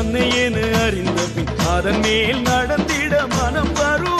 தன்னை என அறிந்த பின் அதன் மேல் நடந்திட மனம் வரும்.